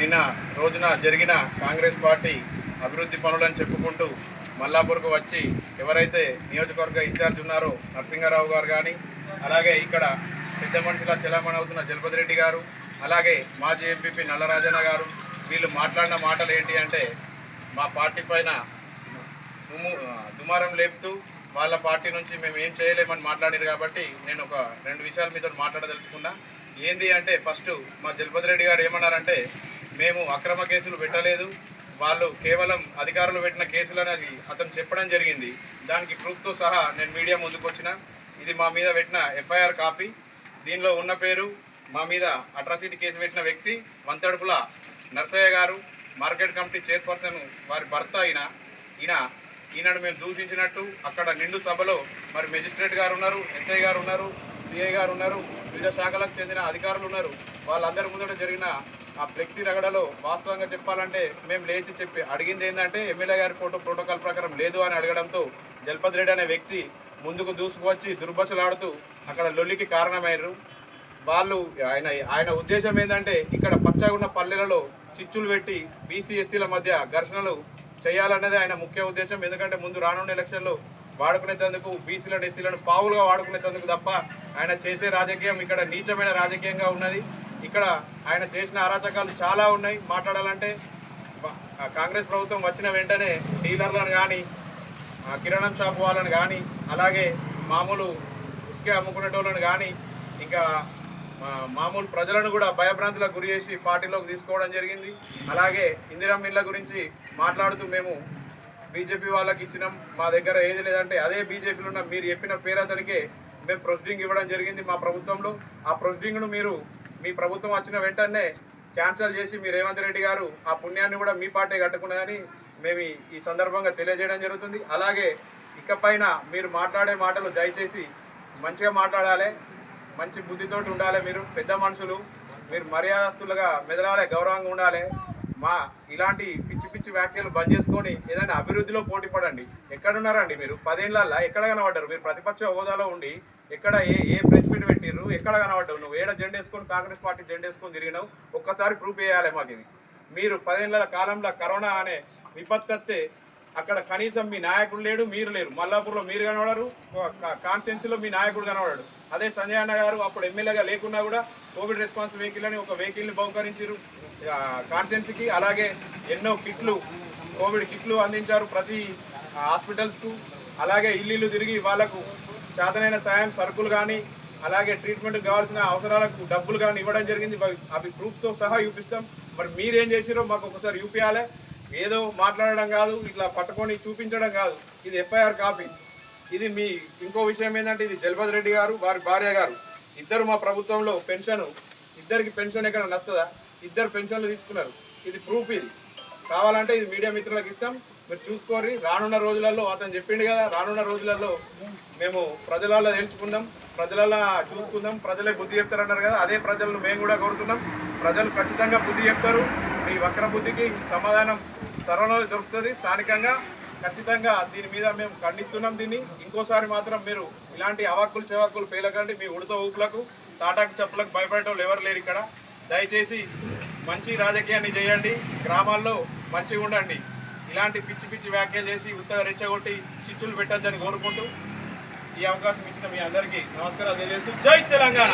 నిన్న రోజున జరిగిన కాంగ్రెస్ పార్టీ అభివృద్ధి పనులని చెప్పుకుంటూ మల్లాపూర్కు వచ్చి ఎవరైతే నియోజకవర్గ ఇన్ఛార్జ్ ఉన్నారో నరసింహారావు గారు కానీ అలాగే ఇక్కడ పెద్ద మనుషుల చెలామణి అవుతున్న జలపతి రెడ్డి గారు అలాగే మాజీ ఎంపీపీ నల్లరాజన్న గారు వీళ్ళు మాట్లాడిన మాటలు ఏంటి అంటే మా పార్టీ పైన దుమారం లేపుతూ వాళ్ళ పార్టీ నుంచి మేము ఏం చేయలేమని మాట్లాడారు కాబట్టి నేను ఒక రెండు విషయాల మీద మాట్లాడదలుచుకున్నా. ఏంది అంటే ఫస్ట్ మా జలపతి రెడ్డి గారు ఏమన్నారంటే మేము అక్రమ కేసులు పెట్టలేదు. వాళ్ళు కేవలం అధికారులు పెట్టిన కేసులు అనేది అతను చెప్పడం జరిగింది. దానికి ప్రూఫ్తో సహా నేను మీడియా ముందుకు వచ్చిన. ఇది మా మీద పెట్టిన ఎఫ్ఐఆర్ కాపీ. దీనిలో ఉన్న పేరు మా మీద అట్రాసిటీ కేసు పెట్టిన వ్యక్తి వంతడుపుల నర్సయ్య గారు మార్కెట్ కమిటీ చైర్పర్సన్ వారి భర్త అయిన ఈయన ఈనాడు మేము దూషించినట్టు అక్కడ నిండు సభలో మరి మెజిస్ట్రేట్ గారు ఉన్నారు ఎస్ఐ గారు ఉన్నారు. సిఐ గారు ఉన్నారు వివిధ శాఖలకు చెందిన అధికారులు ఉన్నారు. వాళ్ళందరి ముందట జరిగిన ఆ ఫ్లెక్సీ రగడలో వాస్తవంగా చెప్పాలంటే మేము లేచి చెప్పి అడిగింది ఏంటంటే ఎమ్మెల్యే గారి ఫోటో ప్రోటోకాల్ ప్రకారం లేదు అని అడగడంతో జల్పద్ రెడ్డి అనే వ్యక్తి ముందుకు దూసుకువచ్చి దుర్భషలాడుతూ అక్కడ లొల్లికి కారణమయ్యారు. వాళ్ళు ఆయన ఆయన ఉద్దేశం ఏంటంటే ఇక్కడ పచ్చగా ఉన్న పల్లెలలో చిచ్చులు పెట్టి బీసీ ఎస్సీల మధ్య ఘర్షణలు చేయాలన్నది ఆయన ముఖ్య ఉద్దేశం. ఎందుకంటే ముందు రానున్న ఎలక్షన్లో వాడుకునేందుకు బీసీలను ఎస్సీలను పావులుగా వాడుకునేందుకు తప్ప ఆయన చేసే రాజకీయం ఇక్కడ నీచమైన రాజకీయంగా ఉన్నది. ఇక్కడ ఆయన చేసిన అరాచకాలు చాలా ఉన్నాయి. మాట్లాడాలంటే కాంగ్రెస్ ప్రభుత్వం వచ్చిన వెంటనే డీలర్లను కానీ కిరాణం షాప్ వాళ్ళని కానీ అలాగే మామూలు ఇసుకే అమ్ముకునేటోళ్ళని కానీ ఇంకా మామూలు ప్రజలను కూడా భయభ్రాంతులకు గురి చేసి పార్టీలోకి తీసుకోవడం జరిగింది. అలాగే ఇందిరా మిల్ల గురించి మాట్లాడుతూ మేము బీజేపీ వాళ్ళకి ఇచ్చినాం మా దగ్గర ఏది లేదంటే అదే బీజేపీలో ఉన్న మీరు చెప్పిన పేరు అతనికే మేము ప్రొసీడింగ్ ఇవ్వడం జరిగింది మా ప్రభుత్వంలో. ఆ ప్రొసీడింగ్ను మీరు మీ ప్రభుత్వం వచ్చిన వెంటనే క్యాన్సిల్ చేసి మీ రేవంత్ రెడ్డి గారు ఆ పుణ్యాన్ని కూడా మీ పార్టీ కట్టుకున్నదని మేము ఈ- సందర్భంగా తెలియజేయడం జరుగుతుంది. అలాగే ఇకపైన మీరు మాట్లాడే మాటలు దయచేసి మంచిగా మాట్లాడాలి మంచి బుద్ధితోటి ఉండాలి మీరు పెద్ద మనుషులు మీరు మర్యాదస్తులుగా మెదలాలి గౌరవంగా ఉండాలి. మా ఇలాంటి పిచ్చి పిచ్చి వ్యాఖ్యలు బంద్ చేసుకొని ఏదైనా అభివృద్ధిలో పోటీ పడండి. ఎక్కడున్నారండి మీరు? పదేళ్ళల్లో ఎక్కడ కనబడ్డారు? మీరు ప్రతిపక్ష హోదాలో ఉండి ఎక్కడ ఏ ఏ ప్రెస్ మీట్ పెట్టిర్రు? ఎక్కడ కనబడ్డావు నువ్వు ఏడ జెండా వేసుకొని కాంగ్రెస్ పార్టీ జెండా వేసుకొని తిరిగినావు? ఒక్కసారి ప్రూఫ్ చేయాలి మాకు ఇది. మీరు పదేళ్ళ కాలంలో కరోనా అనే విపత్తు అక్కడ కనీసం మీ నాయకుడు లేడు మీరు లేరు. మల్లాపూర్లో మీరు కనబడరు కాన్స్టిట్యున్సీలో మీ నాయకుడు కనబడాడు. అదే సంజయ్ అన్న గారు అప్పుడు ఎమ్మెల్యేగా లేకున్నా కూడా కోవిడ్ రెస్పాన్స్ వెహికల్ అని ఒక వెహికల్ని బహుకరించారు కాన్స్టిట్యున్సీకి అలాగే ఎన్నో కిట్లు కోవిడ్ కిట్లు అందించారు ప్రతి హాస్పిటల్స్కు అలాగే ఇల్లు తిరిగి వాళ్ళకు చేతనైన సాయం సరుకులు కానీ అలాగే ట్రీట్మెంట్ కావాల్సిన అవసరాలకు డబ్బులు కానీ ఇవ్వడం జరిగింది. అవి- అవి ప్రూఫ్తో సహా చూపిస్తాం. మరి మీరేం చేసిరో మాకు ఒకసారి చూపించాలి ఏదో మాట్లాడడం కాదు ఇట్లా పట్టుకొని చూపించడం కాదు. ఇది ఎఫ్ఐఆర్ కాపీ ఇది మీ ఇంకో విషయం ఏంటంటే ఇది జలపతి రెడ్డి గారు వారి భార్య గారు. ఇద్దరు మా ప్రభుత్వంలో పెన్షన్ ఇద్దరికి పెన్షన్ ఎక్కడ నస్తుందా ఇద్దరు పెన్షన్లు తీసుకున్నారు. ఇది ప్రూఫ్ ఇది. కావాలంటే ఇది మీడియా మిత్రులకు ఇస్తాం. మీరు చూసుకోరి రానున్న రోజులలో అతను చెప్పిండు కదా రానున్న రోజులలో మేము ప్రజలలో తెలుసుకుందాం ప్రజలలో చూసుకుందాం ప్రజలే బుద్ధి చెప్తారన్నారు కదా అదే ప్రజలను మేము కూడా కోరుతున్నాం ప్రజలు ఖచ్చితంగా బుద్ధి చెప్తారు. మీ వక్ర బుద్ధికి సమాధానం త్వరలో దొరుకుతుంది స్థానికంగా. ఖచ్చితంగా దీని మీద మేము ఖండిస్తున్నాం దీన్ని. ఇంకోసారి మాత్రం మీరు ఇలాంటి అవాక్కులు చెవాక్కులు పేలకండి మీ ఉడత ఊపులకు తాటాకు చెప్పులకు భయపడేటోళ్ళు ఎవరు లేరు ఇక్కడ. దయచేసి మంచి రాజకీయాన్ని చేయండి గ్రామాల్లో మంచిగా ఉండండి. ఇలాంటి పిచ్చి పిచ్చి వ్యాఖ్యలు చేసి ఉత్తగా రెచ్చగొట్టి చిచ్చులు పెట్టద్దని కోరుకుంటూ ఈ అవకాశం ఇచ్చిన మీ అందరికీ నమస్కారాలు తెలియజేస్తూ జై తెలంగాణ!